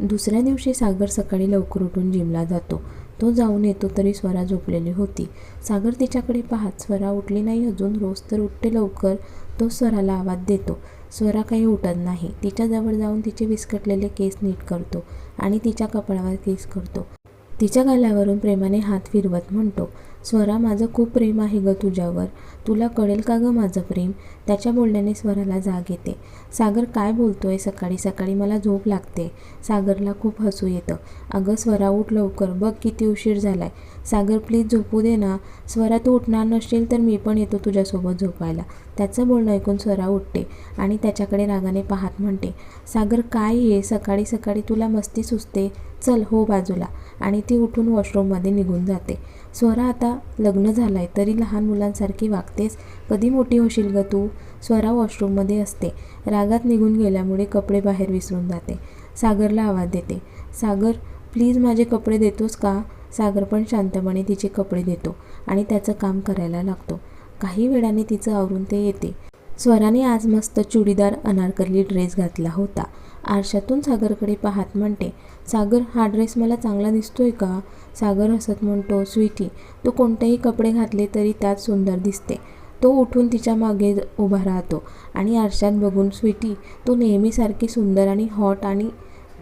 दुसऱ्या दिवशी सागर सकाळी लवकर उठून जिमला जातो. तो जाऊन येतो तरी स्वरा झोपलेली होती. सागर तिच्याकडे पाहत स्वरा उठली नाही अजून रोज तर उठते लवकर. तो स्वराला आवाज देतो. स्वरा काही उठत नाही. तिच्याजवळ जाऊन तिचे विस्कटलेले केस नीट करतो आणि तिच्या कपाळावर केस करतो. तिच्या गालावरून प्रेमाने हात फिरवत म्हणतो स्वरा माझं खूप प्रेम आहे ग तुझ्यावर. तुला कळेल का गं माझं प्रेम? त्याच्या बोलण्याने स्वराला जाग येते. सागर काय बोलतोय सकाळी? सकाळी मला झोप लागते. सागरला खूप हसू येतं. अगं स्वरा उठ लवकर. बघ किती उशीर झालाय. सागर प्लीज झोपू दे ना. स्वरा तू उठणार नसशील तर मी पण येतो तुझ्यासोबत झोपायला. त्याचं बोलणं ऐकून स्वरा उठते आणि त्याच्याकडे रागाने पाहत म्हणते सागर काय हे? सकाळी सकाळी तुला मस्ती सुचते? चल हो बाजूला. आणि ती उठून वॉशरूममध्ये निघून जाते. स्वरा आता लग्न झालं आहे तरी लहान मुलांसारखी वागतेस. कधी मोठी होशील ग तू? स्वरा वॉशरूममध्ये असते. रागात निघून गेल्यामुळे कपडे बाहेर विसरून जाते. सागरला आवाज देते सागर प्लीज माझे कपडे देतोस का? सागर पण शांतपणे तिचे कपडे देतो आणि त्याचं काम करायला लागतो. काही वेळाने तिचं आवरून ते येते. स्वराने आज मस्त चुडीदार अनारकली ड्रेस घातला होता. आरशातून सागरकडे पाहत म्हणते सागर हा ड्रेस मला चांगला दिसतोय का? सागर हसत म्हणतो स्वीटी तू कोणतेही कपडे घातले तरी त्यात सुंदर दिसते. तो उठून तिच्यामागे उभा राहतो आणि आरशात बघून स्वीटी तू नेहमीसारखी सुंदर आणि हॉट आणि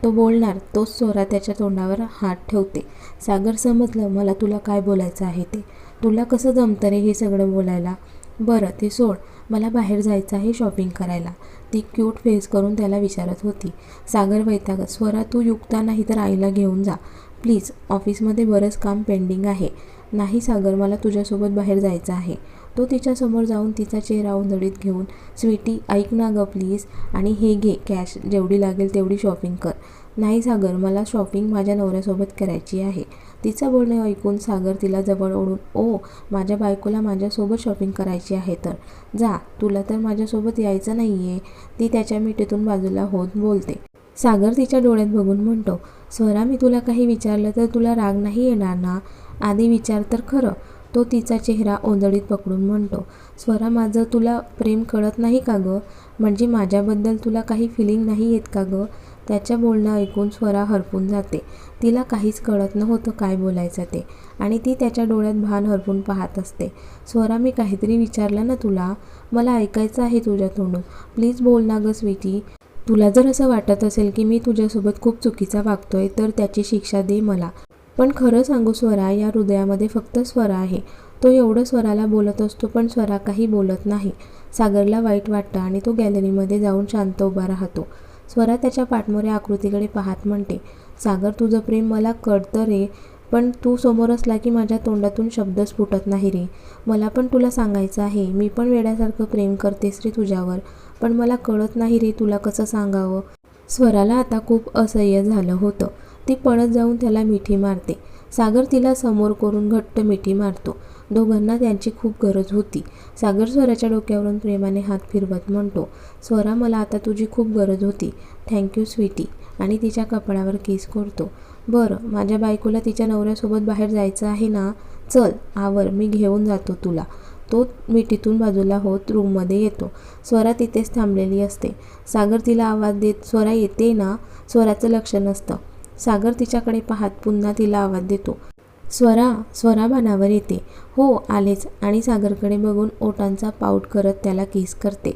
तो बोलणार तोच स्वरा त्याच्या तोंडावर हात ठेवते. सागर समजलं मला तुला काय बोलायचं आहे ते. तुला कसं जमतं रे हे सगळं बोलायला? बरं ते सोड. मला बाहेर जायचं आहे शॉपिंग करायला. ती क्यूट फेस करून त्याला विचारत होती. सागर वैतागत स्वरा तू युक्ता नाही तर आईला घेऊन जा. प्लीज ऑफिसमध्ये बरंच काम पेंडिंग आहे. नाही सागर मला तुझ्यासोबत बाहेर जायचं आहे. तो तिच्यासमोर जाऊन तिचा चेहरा उंधळीत घेऊन स्वीटी ऐक ना गं प्लीज. आणि हे घे कॅश. जेवढी लागेल तेवढी शॉपिंग कर. नाही सागर मला शॉपिंग माझ्या नवऱ्यासोबत करायची आहे. तिचं बोलणं ऐकून सागर तिला जवळ ओढून ओ माझ्या बायकोला माझ्यासोबत शॉपिंग करायची आहे तर. जा तुला तर माझ्यासोबत यायचं नाही आहे ती त्याच्या मिठीतून बाजूला होत बोलते. सागर तिच्या डोळ्यात बघून म्हणतो स्वरा मी तुला काही विचारलं तर तुला राग नाही येणार ना? आधी विचार तर खरं. तो तिचा चेहरा ओंजळीत पकडून म्हणतो स्वरा माझं तुला प्रेम कळत नाही का गं? म्हणजे माझ्याबद्दल तुला काही फिलिंग नाही येत का गं? त्याच्या बोलणं ऐकून स्वरा हरपून जाते. तिला काहीच कळत नव्हतं काय बोलायचं ते आणि ती त्याच्या डोळ्यात भान हरपून पाहत असते. स्वरा मी काहीतरी विचारलं ना तुला? मला ऐकायचं आहे तुझ्या तोंडून. प्लीज बोल ना गं स्वीटी. तुला जर असं वाटत असेल की मी तुझ्यासोबत खूप चुकीचा वागतोय तर त्याची शिक्षा दे मला. पण खरं सांगू स्वरा या हृदयामध्ये फक्त स्वरा आहे. तो एवढं स्वराला बोलत असतो पण स्वरा काही बोलत नाही. सागरला वाईट वाटतं आणि तो गॅलरीमध्ये जाऊन शांत उभा राहतो. स्वरा त्याच्या पाठमोऱ्या आकृतीकडे पाहत म्हणते सागर तुझं प्रेम मला कळतं रे पण तू समोर असला की माझ्या तोंडातून शब्दच फुटत नाही रे. मला पण तुला सांगायचं आहे मी पण वेड्यासारखं प्रेम करतेस रे तुझ्यावर पण मला कळत नाही रे तुला कसं सांगावं. स्वराला आता खूप असह्य झालं होतं. ती पळत जाऊन त्याला मिठी मारते. सागर तिला समोर करून घट्ट मिठी मारतो. दोघांना त्यांची खूप गरज होती. सागर स्वराच्या डोक्यावरून प्रेमाने हात फिरवत म्हणतो स्वरा मला आता तुझी खूप गरज होती. थँक्यू स्वीटी आणि तिच्या कपड्यावर केस करतो. बरं माझ्या बायकोला तिच्या नवऱ्यासोबत बाहेर जायचं आहे ना? चल आवर मी घेऊन जातो तुला. तो मिठीतून बाजूला होत रूममध्ये येतो. स्वरा तिथेच थांबलेली असते. सागर तिला आवाज देत स्वरा येते ना? स्वराचं लक्ष नसतं. सागर तिच्याकडे पाहत पुन्हा तिला आवाज देतो. स्वरा स्वरा भानावर येते. हो आलेच. आणि सागरकडे बघून ओटांचा पाऊट करत त्याला केस करते.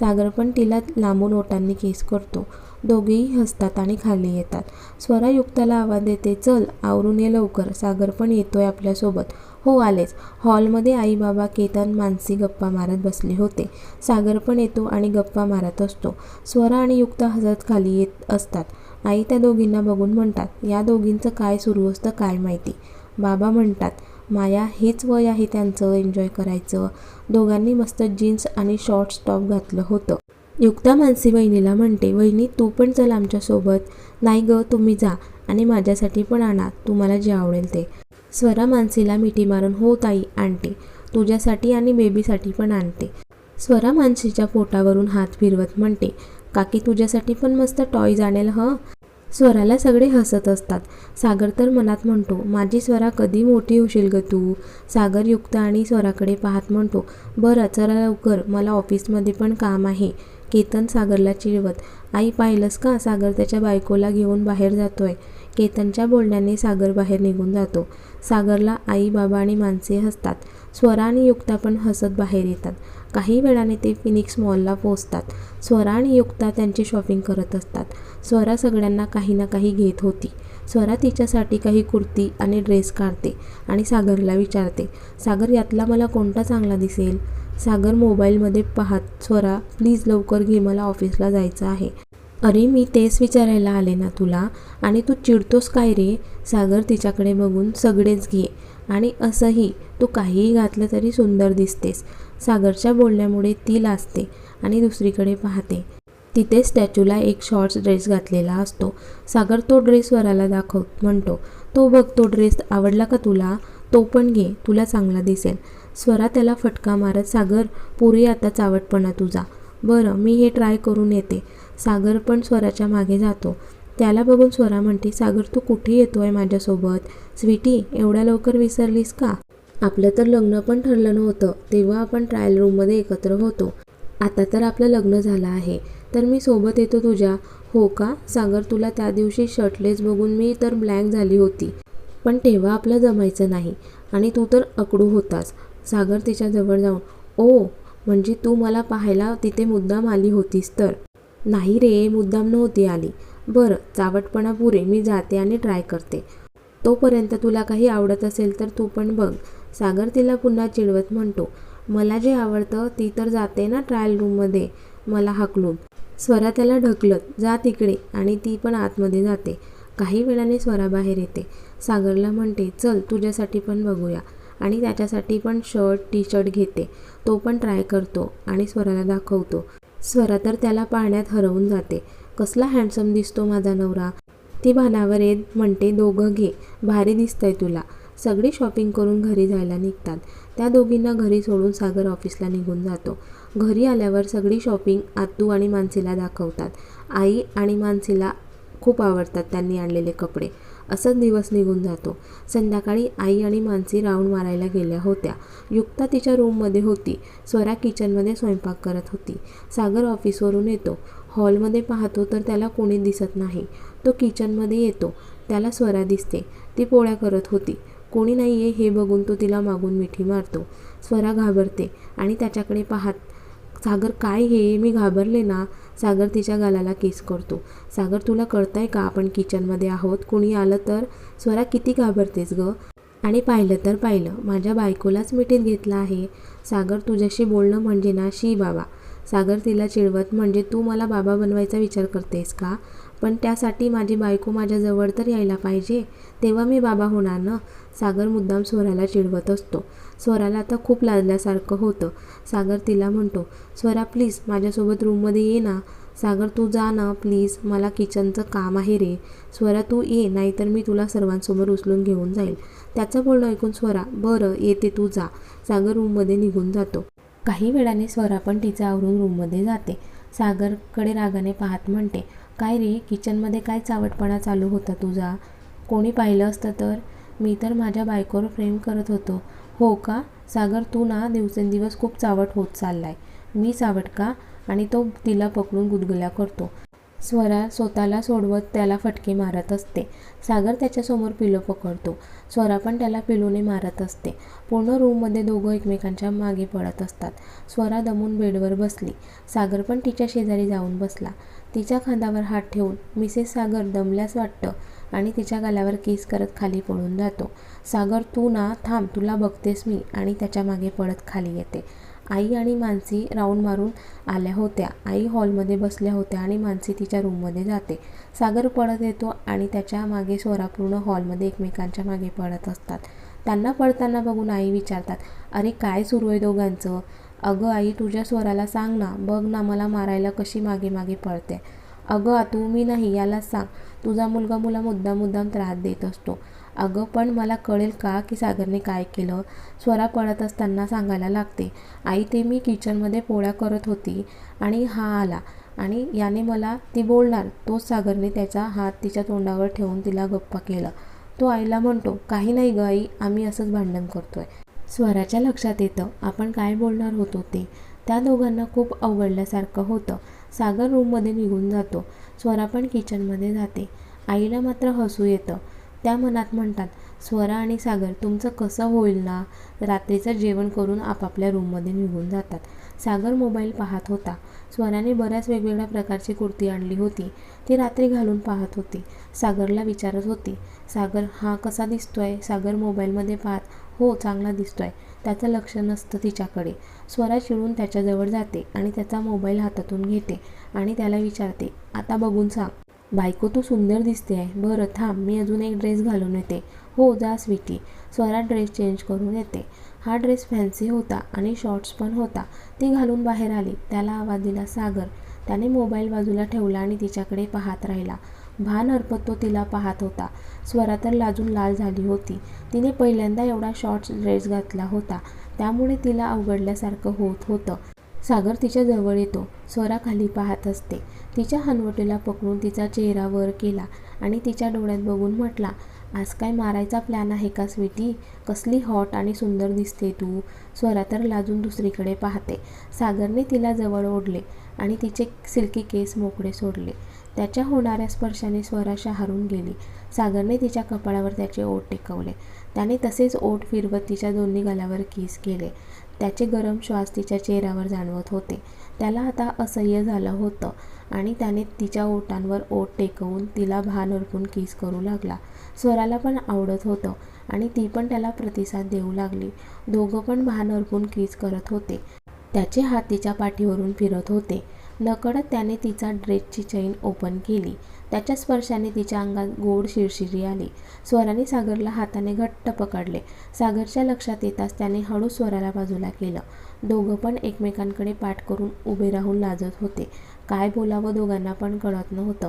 सागर पण तिला लांबून ओटांनी केस करतो. दोघेही हसतात आणि खाली येतात. स्वरा युक्ताला आवाज देते चल आवरून ये लवकर. सागर पण येतोय आपल्यासोबत. हो आलेच. हॉलमध्ये आई बाबा केतन मानसी गप्पा मारत बसले होते. सागर पण येतो आणि गप्पा मारत असतो. स्वरा आणि युक्ता हसत खाली येत असतात. आई त्या दोघींना बघून म्हणतात या दोघींचं काय सुरू असतं काय माहिती? बाबा म्हणतात माया हेच वय आहे त्यांचं एन्जॉय करायचं. दोघांनी मस्त जीन्स आणि शॉर्ट टॉप घातलं होतं. युक्ता मानसी वहिनीला म्हणते वहिनी तू पण चल आमच्यासोबत नाही ग तुम्ही जा आणि माझ्यासाठी पण आणा. तुम्हाला जे आवडेल ते. स्वरा मानसीला मिठी मारून हो ताई आणते. तुझ्यासाठी आणि बेबीसाठी पण आणते. स्वरा मानसीच्या पोटावरून हात फिरवत म्हणते काकी तुझ्यासाठी पण मस्त टॉयज आणेल हं? स्वराला सगळे हसत असतात. सागर तर मनात म्हणतो माझी स्वरा कधी मोठी होशील ग तू? सागर युक्त आणि स्वराकडे पाहत म्हणतो बरं चला लवकर. मला ऑफिसमध्ये पण काम आहे. केतन सागरला चिडवत आई पाहिलंस का? सागर त्याच्या बायकोला घेऊन बाहेर जातोय. केतनच्या बोलण्याने सागर बाहेर निघून जातो. सागरला आई बाबा आणि माणसे हसतात. स्वरा आणि युक्ता पण हसत बाहेर येतात. काही वेळाने ते फिनिक्स मॉलला पोहोचतात. स्वरा आणि युक्ता त्यांची शॉपिंग करत असतात. स्वरा सगळ्यांना काही ना काही घेत होती. स्वरा तिच्यासाठी काही कुर्ती आणि ड्रेस काढते आणि सागरला विचारते सागर यातला मला कोणता चांगला दिसेल? सागर मोबाईलमध्ये पाहत स्वरा प्लीज लवकर घे मला ऑफिसला जायचं आहे. अरे मी तेच विचारायला आले ना तुला आणि तू चिडतोस काय रे? सागर तिच्याकडे बघून सगळेच घे. आणि असंही तू काहीही घातलं तरी सुंदर दिसतेस. सागरच्या बोलण्यामुळे ती लाजते आणि दुसरीकडे पाहते. तिथे स्टॅच्यूला एक शॉर्ट्स ड्रेस घातलेला असतो. सागर तो ड्रेस स्वराला दाखव म्हणतो तो बघ तो ड्रेस आवडला का तुला? तो पण घे तुला चांगला दिसेल. स्वरा त्याला फटका मारत सागर पुरी आता चावटपणा तुझा. बरं मी हे ट्राय करून येते. सागर पण स्वराच्या मागे जातो. त्याला बघून स्वरा म्हणते सागर तू कुठे येतो आहे माझ्यासोबत? स्वीटी एवढ्या लवकर विसरलीस का? आपलं तर लग्न पण ठरलं नव्हतं तेव्हा आपण ट्रायल रूममध्ये एकत्र होतो. आता तर आपलं लग्न झालं आहे. तर मी सोबत येतो तुझ्या. हो का? सागर तुला त्या दिवशी शर्टलेस बघून मी तर ब्लँक झाली होती. पण तेव्हा आपलं जमायचं नाही आणि तू तर अकडू होतास. सागर तिच्याजवळ जाऊन ओ म्हणजे तू मला पाहायला तिथे मुद्दाम आली होतीस तर? नाही रे मुद्दाम नव्हती आली. बरं चावटपणा पुरे मी जाते आणि ट्राय करते. तोपर्यंत तुला काही आवडत असेल तर तू पण बघ. सागर तिला पुन्हा चिडवत म्हणतो मला जे आवडतं ती तर जाते ना ट्रायल रूममध्ये मला हाकलून. स्वरा त्याला ढकलत जा तिकडे. आणि ती पण आतमध्ये जाते. काही वेळाने स्वरा बाहेर येते. सागरला म्हणते चल तुझ्यासाठी पण बघूया. आणि त्याच्यासाठी पण शर्ट टी शर्ट घेते. तो पण ट्राय करतो आणि स्वराला दाखवतो. स्वरा तर त्याला पाहण्यात हरवून जाते. कसला हँडसम दिसतो माझा नवरा? ती भानावर येत म्हणते दोघं घे भारी दिसतंय तुला. सगळी शॉपिंग करून घरी जायला निघतात. त्या दोघींना घरी सोडून सागर ऑफिसला निघून जातो. घरी आल्यावर सगळी शॉपिंग आत्तू आणि मानसीला दाखवतात. आई आणि मानसीला खूप आवडतात त्यांनी आणलेले कपडे. असंच दिवस निघून जातो. संध्याकाळी आई आणि मानसी राऊंड मारायला गेल्या होत्या. युक्ता तिच्या रूममध्ये होती. स्वरा किचनमध्ये स्वयंपाक करत होती. सागर ऑफिसवरून येतो. हॉलमध्ये पाहतो तर त्याला कोणी दिसत नाही. तो किचनमध्ये येतो. त्याला स्वरा दिसते. ती पोळ्या करत होती. कोणी नाही आहे हे बघून तो तिला मागून मिठी मारतो. स्वरा घाबरते आणि त्याच्याकडे पाहत सागर काय हे? मी घाबरले ना. सागर तिच्या गालाला केस करतो. सागर तुला कळतंय का आपण किचनमध्ये आहोत? कोणी आलं तर? स्वरा किती घाबरतेस ग. आणि पाहिलं तर पाहिलं. माझ्या बायकोलाच मिठीत घेतलं आहे. सागर तुझ्याशी बोलणं म्हणजे ना? शी बाबा. सागर तिला चिडवत म्हणजे तू मला बाबा बनवायचा विचार करतेस का? पण त्यासाठी माझी बायको माझ्याजवळ तर यायला पाहिजे. तेव्हा मी बाबा होणार ना? सागर मुद्दाम स्वराला चिडवत असतो. स्वराला आता खूप लाजल्यासारखं होतं. सागर तिला म्हणतो स्वरा प्लीज माझ्यासोबत रूममध्ये ये ना. सागर तू जा ना प्लीज मला किचनचं काम आहे रे. स्वरा तू ये नाहीतर मी तुला सर्वांसमोर उचलून घेऊन जाईल. त्याचं बोलणं ऐकून स्वरा बरं येते तू जा. सागर रूममध्ये निघून जातो. काही वेळाने स्वरा पण तिचं आवरून रूममध्ये जाते. सागरकडे रागाने पाहत म्हणते काय रे किचनमध्ये काय चावटपणा चालू होता तुझा? कोणी पाहिलं असतं तर? मी तर माझ्या बायकोवर प्रेम करत होतो. हो का? सागर तू ना दिवसेंदिवस खूप चावट होत चाललाय. मी चावट का? आणि तो तिला पकडून गुदगुल्या करतो. स्वरा स्वतःला सोडवत त्याला फटके मारत असते. सागर त्याच्यासमोर पिलो पकडतो. स्वरा पण त्याला पिलोने मारत असते. पूर्ण रूममध्ये दोघं एकमेकांच्या मागे पडत असतात. स्वरा दमून बेडवर बसली. सागर पण तिच्या शेजारी जाऊन बसला. तिच्या खांद्यावर हात ठेवून मिसेस सागर दमल्यास वाटतं आणि तिच्या गाल्यावर केस करत खाली पडून जातो. सागर तू ना थांब तुला बघतेस मी आणि त्याच्यामागे पडत खाली येते. आई आणि मानसी राऊंड मारून आल्या होत्या. आई हॉलमध्ये बसल्या होत्या आणि मानसी तिच्या रूममध्ये जाते. सागर पळत येतो आणि त्याच्यामागे स्वरा पूर्ण हॉलमध्ये एकमेकांच्या मागे पडत असतात. त्यांना पडताना बघून आई विचारतात अरे काय सुरू आहे दोघांचं? अगं आई तुझ्या स्वराला सांग ना. बघ ना मला मारायला कशी मागे मागे पळते. अगं तू मी नाही याला सांग. तुझा मुलगा मुला मुद्दाम मुद्दाम त्रास देत असतो. अगं पण मला कळेल का की सागरने काय केलं? स्वरा पळत असताना सांगायला लागते आई ते मी किचनमध्ये पोळ्या करत होती आणि हा आला आणि याने मला ती बोलणार. तोच सागरने त्याचा हात तिच्या तोंडावर ठेवून तिला गप्पा केला. तो आईला म्हणतो काही नाही ग आई आम्ही असंच भांडण करतोय. स्वराच्या लक्षात येतं आपण काय बोलणार होतो ते? त्या दोघांना खूप अवघडल्यासारखं होतं. सागर रूममध्ये निघून जातो. स्वरा पण किचनमध्ये जाते. आईला मात्र हसू येतं. त्या मनात म्हणतात स्वरा आणि सागर तुमचं कसं होईल ना? रात्रीचं जेवण करून आपापल्या रूममध्ये निघून जातात. सागर मोबाईल पाहत होता. स्वराने बऱ्याच वेगवेगळ्या प्रकारची कुर्ती आणली होती. ती रात्री घालून पाहत होती. सागरला विचारत होती सागर हा कसा दिसतोय? सागर मोबाईलमध्ये पाहत हो चांगला दिसतोय. त्याचं लक्ष नसतं तिच्याकडे. स्वरा चिडून त्याच्याजवळ जाते आणि त्याचा मोबाईल हातातून घेते आणि त्याला विचारते आता बघून सांग. बायको तू सुंदर दिसते आहे. बरं थांब मी अजून एक ड्रेस घालून येते. हो जा स्वीटी. स्वरा ड्रेस चेंज करून येते. हा ड्रेस फॅन्सी होता आणि शॉर्ट्स पण होता. ती घालून बाहेर आली. त्याला आवाज दिला सागर. त्याने मोबाईल बाजूला ठेवला आणि तिच्याकडे पाहत राहिला. भान हरपत तो तिला पाहत होता. स्वरा तर लाजून लाल झाली होती. तिने पहिल्यांदा एवढा शॉर्ट्स ड्रेस घातला होता. त्यामुळे तिला अवघडल्यासारखं होत होतं. सागर तिच्या जवळ येतो. स्वरा खाली पाहत असते. तिच्या हनवटीला पकडून तिचा चेहरा वर केला आणि तिच्या डोळ्यात बघून म्हटला आज काय मारायचा प्लॅन आहे का स्वीटी? कसली हॉट आणि सुंदर दिसते तू. स्वरा तर लाजून दुसरीकडे पाहते. सागरने तिला जवळ ओढले आणि तिचे सिल्की केस मोकळे सोडले. त्याच्या होणाऱ्या स्पर्शाने स्वरा शहारून गेली. सागरने तिच्या कपाळावर त्याचे ओठ टेकवले. त्याने तसेच ओठ फिरवत तिच्या दोन्ही गालावर किस केले. त्याचे गरम श्वास तिच्या चेहऱ्यावर जाणवत होते. त्याला आता असह्य झालं होतं आणि त्याने तिच्या ओटांवर ओट टेकवून तिला भान अडकून किस करू लागला. स्वराला पण आवडत होतं आणि ती पण त्याला प्रतिसाद देऊ लागली. दोघं पण भान हरपून किस करत होते. त्याचे हात तिच्या पाठीवरून फिरत होते. नकळत त्याने तिचा ड्रेसची चैन ओपन केली. त्याच्या स्पर्शाने तिच्या अंगात गोड शिरशिरी आली. स्वराने सागरला हाताने घट्ट पकडले. सागरच्या लक्षात येताच त्याने हळू स्वराला बाजूला केलं. दोघं पण एकमेकांकडे पाठ करून उभे राहून लाजत होते. काय बोलावं दोघांना पण कळत नव्हतं.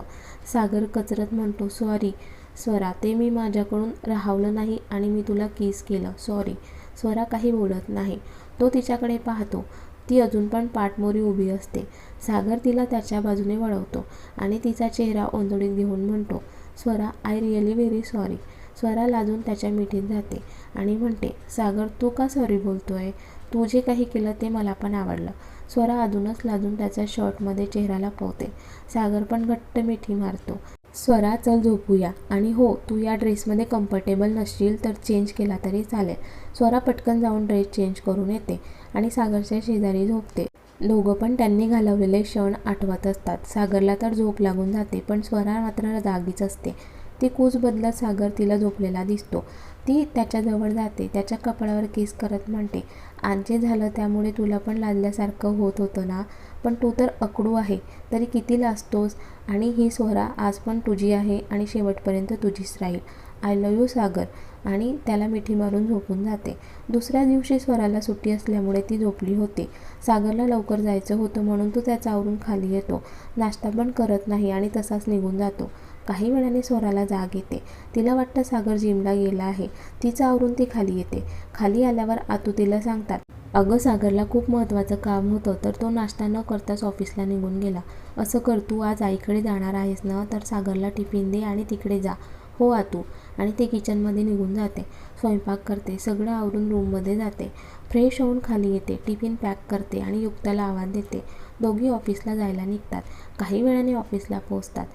सागर कचरत म्हणतो सॉरी स्वरा ते मी माझ्याकडून राहावलं नाही आणि मी तुला किस केलं. सॉरी. स्वरा काही बोलत नाही. तो तिच्याकडे पाहतो. ती अजून पण पाठमोरी उभी असते. सागर तिला त्याच्या बाजूने वळवतो आणि तिचा चेहरा ओंजळीत घेऊन म्हणतो Swara I really very sorry Swara लाजून त्याच्या मिठीत जाते आणि म्हणते सागर तू का सॉरी बोलतोय? तू जे काही केलं ते मला पण आवडलं. स्वरा अजूनच लाजून त्याच्या शर्टमध्ये चेहऱ्याला पोहते. सागर पण घट्ट मिठी मारतो स्वरा चल झोपूया. आणि हो तू या ड्रेसमध्ये कम्फर्टेबल नसशील तर चेंज केला तरी चालेल. स्वरा पटकन जाऊन ड्रेस चेंज करून येते आणि सागरच्या शेजारी झोपते. दोघं पण त्यांनी घालवलेले क्षण आठवत असतात. सागरला तर झोप लागून जाते पण स्वरा मात्र जागीच असते. ती कूच बदलत सागर तिला झोपलेला दिसतो. ती त्याच्याजवळ जाते त्याच्या कपाळावर केस करत म्हणते आजचे झालं त्यामुळे तुला पण लाजल्यासारखं होत होतं ना? पण तू तर अकडू आहे तरी किती लाजतोस? आणि ही स्वरा आज पण तुझी आहे आणि शेवटपर्यंत तुझीच राहील. I love you Sagar. आणि त्याला मिठी मारून झोपून जाते. दुसऱ्या दिवशी स्वराला सुट्टी असल्यामुळे ती झोपली होती. सागरला लवकर जायचं होतं म्हणून तो त्याचा आवरून खाली येतो. नाश्ता पण करत नाही आणि तसाच निघून जातो. काही वेळाने स्वराला जाग येते. तिला वाटतं सागर जिमला गेला आहे. तिचं आवरून ती खाली येते. खाली आल्यावर आतू तिला सांगतात अगं सागरला खूप महत्त्वाचं काम होतं तर तो नाश्ता न करताच ऑफिसला निघून गेला. असं कर तू आज आईकडे जाणार आहेस ना तर सागरला टिफिन दे आणि तिकडे जा. हो आतू. आणि ते किचनमध्ये निघून जाते. स्वयंपाक करते. सगळं आवरून रूममध्ये जाते. फ्रेश होऊन खाली येते. टिफिन पॅक करते आणि युक्ताला आवाज देते. दोघी ऑफिसला जायला निघतात. काही वेळाने ऑफिसला पोहोचतात.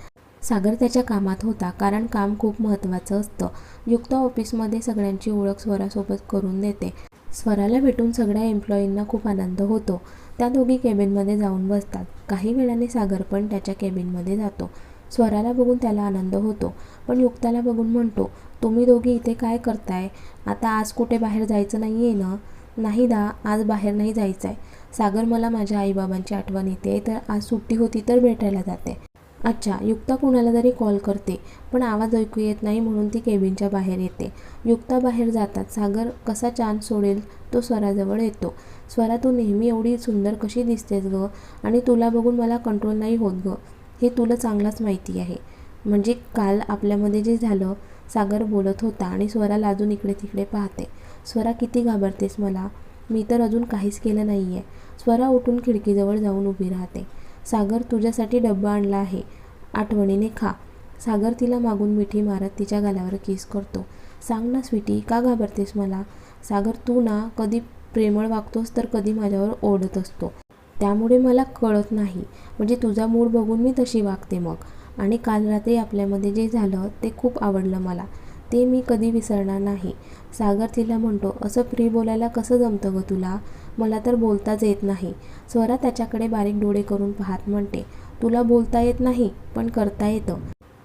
सागर त्याच्या कामात होता कारण काम खूप महत्त्वाचं असतं. युक्ता ऑफिसमध्ये सगळ्यांची ओळख स्वरासोबत करून देते. स्वराला भेटून सगळ्या एम्प्लॉईंना खूप आनंद होतो. त्या दोघी केबिनमध्ये जाऊन बसतात. काही वेळाने सागर पण त्याच्या केबिनमध्ये जातो. स्वराला बघून त्याला आनंद होतो. पण युक्ताला बघून म्हणतो तुम्ही दोघी इथे काय करताय? आता आज कुठे बाहेर जायचं नाही आहे ना? नाही दा आज बाहेर नाही जायचं आहे सागर मला माझ्या आईबाबांची आठवण येते तर आज सुट्टी होती तर भेटायला जाते. अच्छा युक्ता कुणाला तरी कॉल करते पण आवाज ऐकू येत नाही म्हणून ती केबिनच्या बाहेर येते. युक्ता बाहेर जातात. सागर कसा चान्स सोडेल? तो स्वराजवळ येतो. स्वरा तू नेहमी एवढी सुंदर कशी दिसतेस गं? आणि तुला बघून मला कंट्रोल नाही होत गं. हे तुला चांगलाच माहिती आहे. म्हणजे काल आपल्यामध्ये जे झालं सागर बोलत होता आणि स्वराला अजून इकडे तिकडे पाहते. स्वरा किती घाबरतेस मला? मी तर अजून काहीच केलं नाही आहे स्वरा उठून खिडकीजवळ जाऊन उभी राहते. सागर तुझ्यासाठी डब्बा आणला आहे. आठवणीने खा. सागर तिला मागून मिठी मारत तिच्या गालावर किस करतो. सांग ना स्वीटी का घाबरतेस मला? सागर तू ना कधी प्रेमळ वागतोस तर कधी माझ्यावर ओढत असतो. त्यामुळे मला कळत नाही. म्हणजे तुझा मूड बघून मी तशी वागते मग. आणि काल रात्री आपल्यामध्ये जे झालं ते खूप आवडलं मला. ते मी कधी विसरणार नाही. सागर तिला म्हणतो असं फ्री बोलायला कसं जमतं गं तुला? मला तर बोलताच येत नाही. स्वरा त्याच्याकडे बारीक डोळे करून पाहत म्हणते तुला बोलता येत नाही पण करता येतं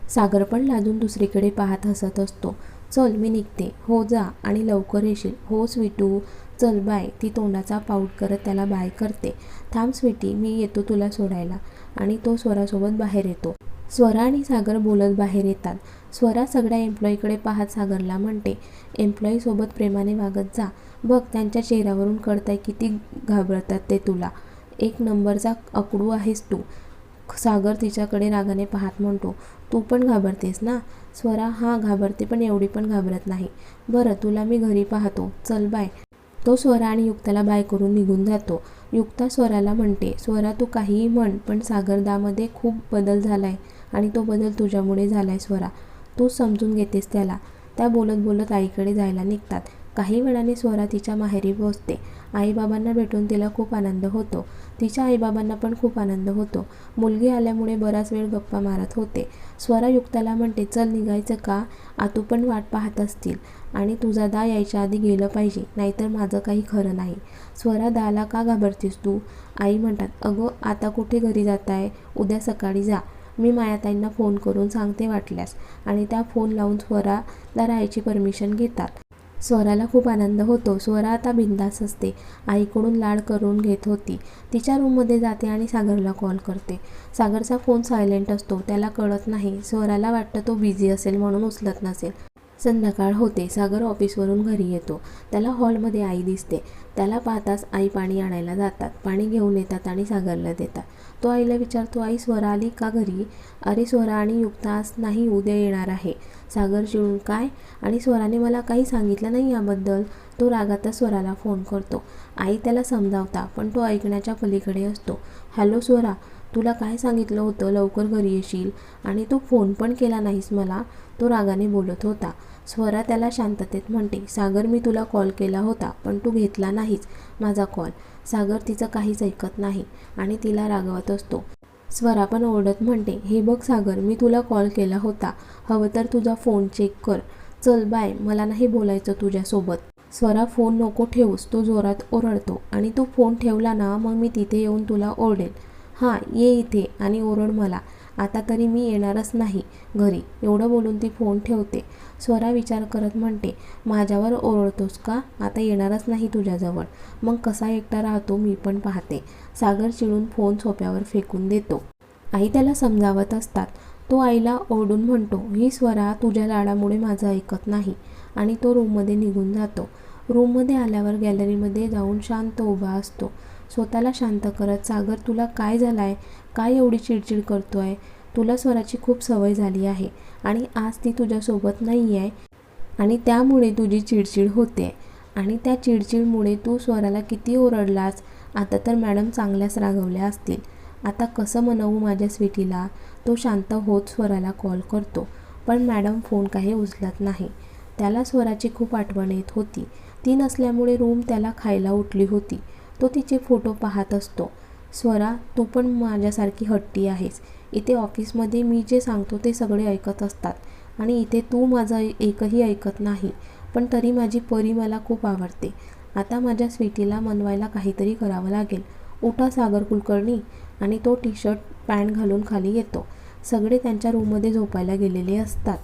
सागर पण लाजून दुसरीकडे पाहत हसत असतो. चल मी निघते. हो जा. आणि लवकर येशील. हो स्वीटू. चल बाय ती तोंडाचा पाऊट करत त्याला बाय करते. थांब स्वीटी मी येतो तुला सोडायला. आणि तो स्वरासोबत बाहेर येतो. स्वरा आणि सागर बोलत बाहेर येतात. स्वरा सगळ्या एम्प्लॉईकडे पाहत सागरला म्हणते एम्प्लॉईसोबत प्रेमाने वागत जा. बघ त्यांच्या चेहऱ्यावरून कळतंय किती घाबरतात ते तुला. एक नंबरचा अकडू आहेस तू. सागर तिच्याकडे रागाने पाहत म्हणतो तू पण घाबरतेस ना? स्वरा हा घाबरते पण एवढी पण घाबरत नाही. बरं तुला मी घरी पाहतो. चल बाय. तो स्वरा आणि युक्ताला बाय करून निघून जातो. युक्ता स्वराला म्हणते स्वरा तू काहीही म्हण पण सागरदामध्ये खूप बदल झालाय आणि तो बदल तुझ्यामुळे झालाय स्वरा. तू समजून घेतेस त्याला. त्या बोलत बोलत आईकडे जायला निघतात. काही वेळाने स्वरा तिच्या माहेरी पोहोचते. आईबाबांना भेटून तिला खूप आनंद होतो. तिच्या आईबाबांना पण खूप आनंद होतो. मुलगी आल्यामुळे बराच वेळ गप्पा मारत होते. स्वरा युक्ताला म्हणते चल निघायचं का? आतू पण वाट पाहत असतील आणि तुझा दा यायच्या आधी गेलं पाहिजे नाहीतर माझं काही खरं नाही. स्वरा दाला का घाबरतेस तू आई म्हणतात अगं आता कुठे घरी जात आहे उद्या सकाळी जा. मी मायाताईंना फोन करून सांगते वाटल्यास. आणि त्या फोन लावून स्वराला राहायची परमिशन घेतात. स्वराला खूप आनंद होतो. स्वरा आता बिंदास असते. आईकडून लाड करून घेत होती. तिच्या रूममध्ये जाते आणि सागरला कॉल करते. सागरचा फोन सायलेंट असतो. त्याला कळत नाही. स्वराला वाटतं तो बिझी असेल म्हणून उचलत नसेल. संध्याकाळ होते. सागर ऑफिसवरून घरी येतो. त्याला हॉलमध्ये आई दिसते. त्याला पाहताच आई पाणी आणायला जातात. पाणी घेऊन येतात आणि सागरला देतात. तो आईला विचारतो आई स्वरा आली का घरी? अरे स्वरा आणि युक्ता आज नाही. उद्या येणार आहे. सागर शिवून काय? आणि स्वराने मला काही सांगितलं नाही याबद्दल. तो रागातच स्वराला फोन करतो. आई त्याला समजावता पण तो ऐकण्याच्या पलीकडे असतो. हॅलो स्वरा. तुला काय सांगितलं होतं? लवकर घरी येशील. आणि तू फोन पण केला नाहीस मला. तो रागाने बोलत होता. स्वरा त्याला शांततेत म्हणते सागर मी तुला कॉल केला होता पण तू घेतला नाहीस माझा कॉल सागर तिचं काहीच ऐकत नाही आणि तिला रागवत असतो. स्वरा पण ओरडत म्हणते हे बघ सागर मी तुला कॉल केला होता. हवं तर तुझा फोन चेक कर. चल बाय मला नाही बोलायचं तुझ्यासोबत. स्वरा फोन नको ठेवूस तो जोरात ओरडतो. आणि तू फोन ठेवला ना मग मी तिथे येऊन तुला ओरडेल. हां ये इथे आणि ओरड मला. आता तरी मी येणारच नाही घरी. एवढं बोलून ती फोन ठेवते. स्वरा विचार करत म्हणते माझ्यावर ओरडतोस का? आता येणारच नाही तुझ्याजवळ. मग कसा एकटा राहतो मी पण पाहते. सागर चिडून फोन सोप्यावर फेकून देतो. आई त्याला समजावत असतात. तो आईला ओरडून म्हणतो ही स्वरा तुझ्या लाडामुळे माझं ऐकत नाही. आणि तो रूममध्ये निघून जातो. रूममध्ये आल्यावर गॅलरीमध्ये जाऊन शांत उभा असतो. स्वतःला शांत करत सागर तुला काय झालं आहे काय एवढी चिडचिड करतो आहे तुला स्वराची खूप सवय झाली आहे आणि आज ती तुझ्यासोबत नाही आहे आणि त्यामुळे तुझी चिडचिड होते. आणि त्या चिडचिडमुळे तू स्वराला किती ओरडलास? आता तर मॅडम चांगल्याच रागवल्या असतील. आता कसं म्हणवू माझ्या स्वीटीला? तो शांत होत स्वराला कॉल करतो. पण मॅडम फोन काही उचलत नाही. त्याला स्वराची खूप आठवण येत होती. ती नसल्यामुळे रूम त्याला खायला उठली होती. तो तिचे फोटो पाहत असतो. स्वरा तू पण माझ्यासारखी हट्टी आहेस. इथे ऑफिसमध्ये मी जे सांगतो ते सगळे ऐकत असतात. आणि इथे तू माझं एकही ऐकत नाही. पण तरी माझी परी मला खूप आवडते. आता माझ्या स्वीटीला मनवायला काहीतरी करावं लागेल. उठा सागर कुलकर्णी. आणि तो टी शर्ट पॅन्ट घालून खाली येतो. सगळे त्यांच्या रूममध्ये झोपायला गेलेले असतात.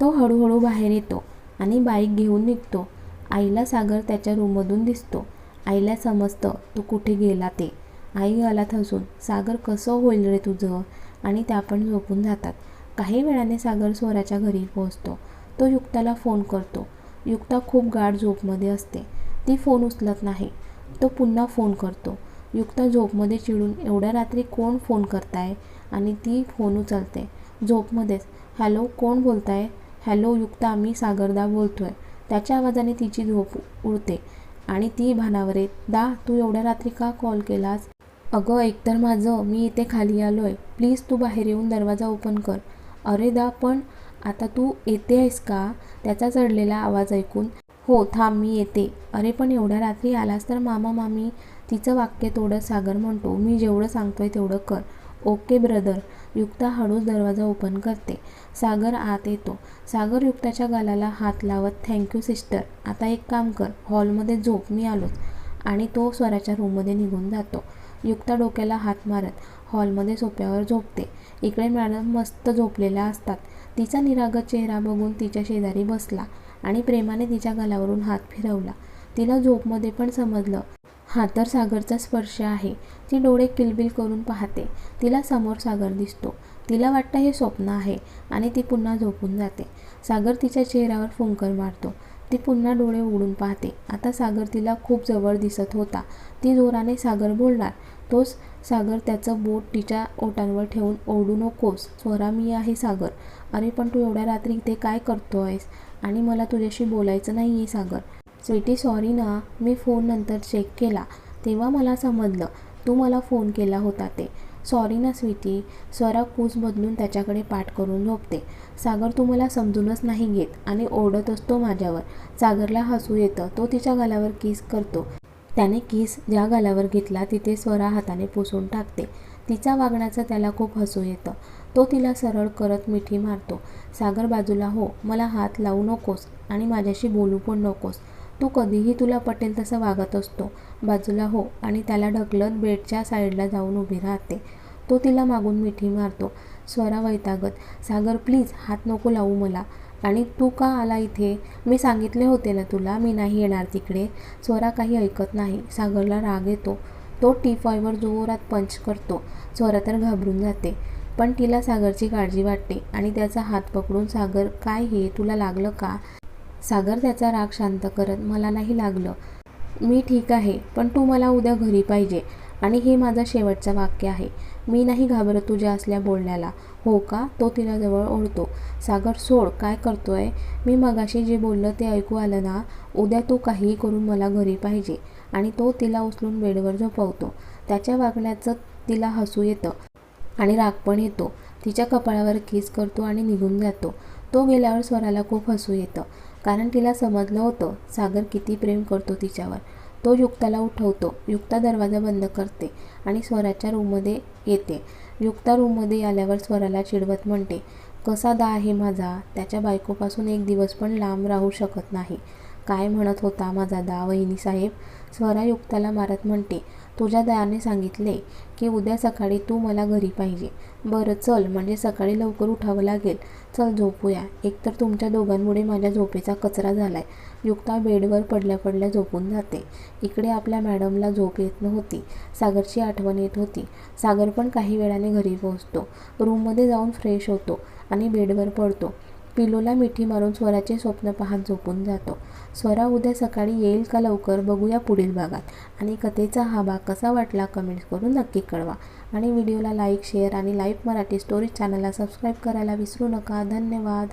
तो हळूहळू बाहेर येतो आणि बाईक घेऊन निघतो. आईला सागर त्याच्या रूममधून दिसतो. आईला समजतं तू कुठे गेला ते? आई गालात हसून सागर कसं होईल रे तुझं? आणि त्या पण झोपून जातात. काही वेळाने सागर स्वराच्या घरी पोहोचतो. तो युक्ताला फोन करतो. युक्ता खूप गाढ झोपमध्ये असते. ती फोन उचलत नाही. तो पुन्हा फोन करतो. युक्ता झोपमध्ये चिडून एवढ्या रात्री कोण फोन करताय? आणि ती फोन उचलते. झोपमध्येच हॅलो कोण बोलताय? हॅलो युक्ता मी सागरदा बोलतोय. त्याच्या आवाजाने तिची झोप उडते. आणि ती भानावर येत दा तू एवढ्या रात्री का कॉल केलास? अगं एकतर माझं मी इथे खाली आलो आहे प्लीज तू बाहेर येऊन दरवाजा ओपन कर. अरे दा पण आता तू येते आहेस का? त्याचा चढलेला आवाज ऐकून हो थांब मी येते. अरे पण एवढ्या रात्री आलास तर मामा मामी तिचं वाक्य थोडं सागर म्हणतो मी जेवढं सांगतोय तेवढं कर. Okay brother. युक्ता हळूच दरवाजा ओपन करते. सागर आत येतो. सागर युक्ताच्या गालाला हात लावत थँक्यू सिस्टर आता एक काम कर. हॉलमध्ये झोप. मी आलोच. आणि तो स्वराच्या रूममध्ये निघून जातो. युक्ता डोक्याला हात मारत हॉलमध्ये सोप्यावर झोपते. इकडे मॅडम मस्त झोपलेल्या असतात. तिचा निरागत चेहरा बघून तिच्या शेजारी बसला आणि प्रेमाने तिच्या गालावरून हात फिरवला. तिला झोपमध्ये पण समजलं. हा तर सागरचा स्पर्श आहे. ती डोळे किलबिल करून पाहते. तिला समोर सागर दिसतो. तिला वाटतं हे स्वप्न आहे आणि ती पुन्हा झोपून जाते. सागर तिच्या चेहऱ्यावर फुंकर मारतो. ती पुन्हा डोळे उघडून पाहते. आता सागर तिला खूप जवळ दिसत होता. ती जोराने सागर बोलणार तोच सागर त्याचं बोट तिच्या ओटांवर ठेवून ओढू नकोस. स्वरा मी आहे सागर. अरे पण तू एवढ्या रात्री इथे काय करतो आहेस आणि मला तुझ्याशी बोलायचं नाही आहे सागर. स्वीटी सॉरी ना. मी फोन नंतर चेक केला. तेव्हा मला समजलं. तू मला फोन केला होता ते. सॉरी ना स्वीटी स्वरा कूस बदलून त्याच्याकडे पाठ करून झोपते. सागर तू मला समजूनच नाही घेत आणि ओरडत असतो माझ्यावर. सागरला हसू येतं. तो तिच्या गालावर किस करतो. त्याने किस ज्या गालावर घेतला तिथे स्वरा हाताने पुसून टाकते. तिच्या वागण्याचं त्याला खूप हसू येतं. तो तिला सरळ करत मिठी मारतो. सागर बाजूला हो मला हात लावू नकोस आणि माझ्याशी बोलू पण नकोस. तू कधीही तुला पटेल तसं वागत असतो. बाजूला हो आणि त्याला ढकलत बेडच्या साईडला जाऊन उभी राहते. तो तिला मागून मिठी मारतो. स्वरा वैतागत सागर प्लीज हात नको लावू मला. आणि तू का आला इथे? मी सांगितले होते ना तुला मी नाही येणार तिकडे. स्वरा काही ऐकत नाही. सागरला राग येतो. तो टी फायवर जोरात पंच करतो. स्वरा तर घाबरून जाते. पण तिला सागरची काळजी वाटते आणि त्याचा हात पकडून सागर काय हे? तुला लागलं का? सागर त्याचा राग शांत करत मला नाही लागलं. मी ठीक आहे पण तू मला उद्या घरी पाहिजे आणि हे माझं शेवटचं वाक्य आहे. मी नाही घाबरत तुझ्या असल्या बोलण्याला. हो का? तो तिला जवळ ओढतो. सागर सोड काय करतोय? मी मगाशी जे बोललं ते ऐकू आलं ना? उद्या तू काहीही करून मला घरी पाहिजे आणि तो तिला उचलून बेडवर झोपवतो. त्याच्या वागण्याचं तिला हसू येतं आणि राग पण येतो. तिच्या कपाळावर किस करतो आणि निघून जातो. तो गेल्यावर स्वराला खूप हसू येतं. कारण तिला समजलं होतं सागर किती प्रेम करतो तिच्यावर. तो युक्ताला उठवतो. युक्ता दरवाजा बंद करते आणि स्वराच्या रूममध्ये येते. युक्ता रूममध्ये आल्यावर स्वराला चिडवत म्हणते कसा दा आहे माझा? त्याच्या बायकोपासून एक दिवस पण लांब राहू शकत नाही. काय म्हणत होता माझा दा वहिनी साहेब? स्वरायुक्ताला मारत म्हणते तुझ्या दयाने सांगितले की उद्या सकाळी तू मला घरी पाहिजे. बरं चल म्हणजे सकाळी लवकर उठावं लागेल. चल झोपूया. एकतर तुमच्या दोघांमुळे माझ्या झोपेचा कचरा झालाय. युक्ता बेडवर पडल्या पडल्या झोपून जाते. इकडे आपल्या मॅडमला झोप येत नव्हती. सागरची आठवण येत होती. सागर पण काही वेळाने घरी पोहोचतो. रूममध्ये जाऊन फ्रेश होतो आणि बेडवर पडतो. पिलोला मिठी मारून स्वराचे स्वप्न पाहत झोपून जातो. स्वरा उद्या सकाळी येईल का लवकर बघूया पुढील भागात. आणि कथेचा हा भाग कसा वाटला कमेंट्स करून नक्की कळवा. आणि व्हिडिओला लाईक शेअर आणि लाईव्ह मराठी स्टोरीज चॅनलला सबस्क्राईब करायला विसरू नका. धन्यवाद.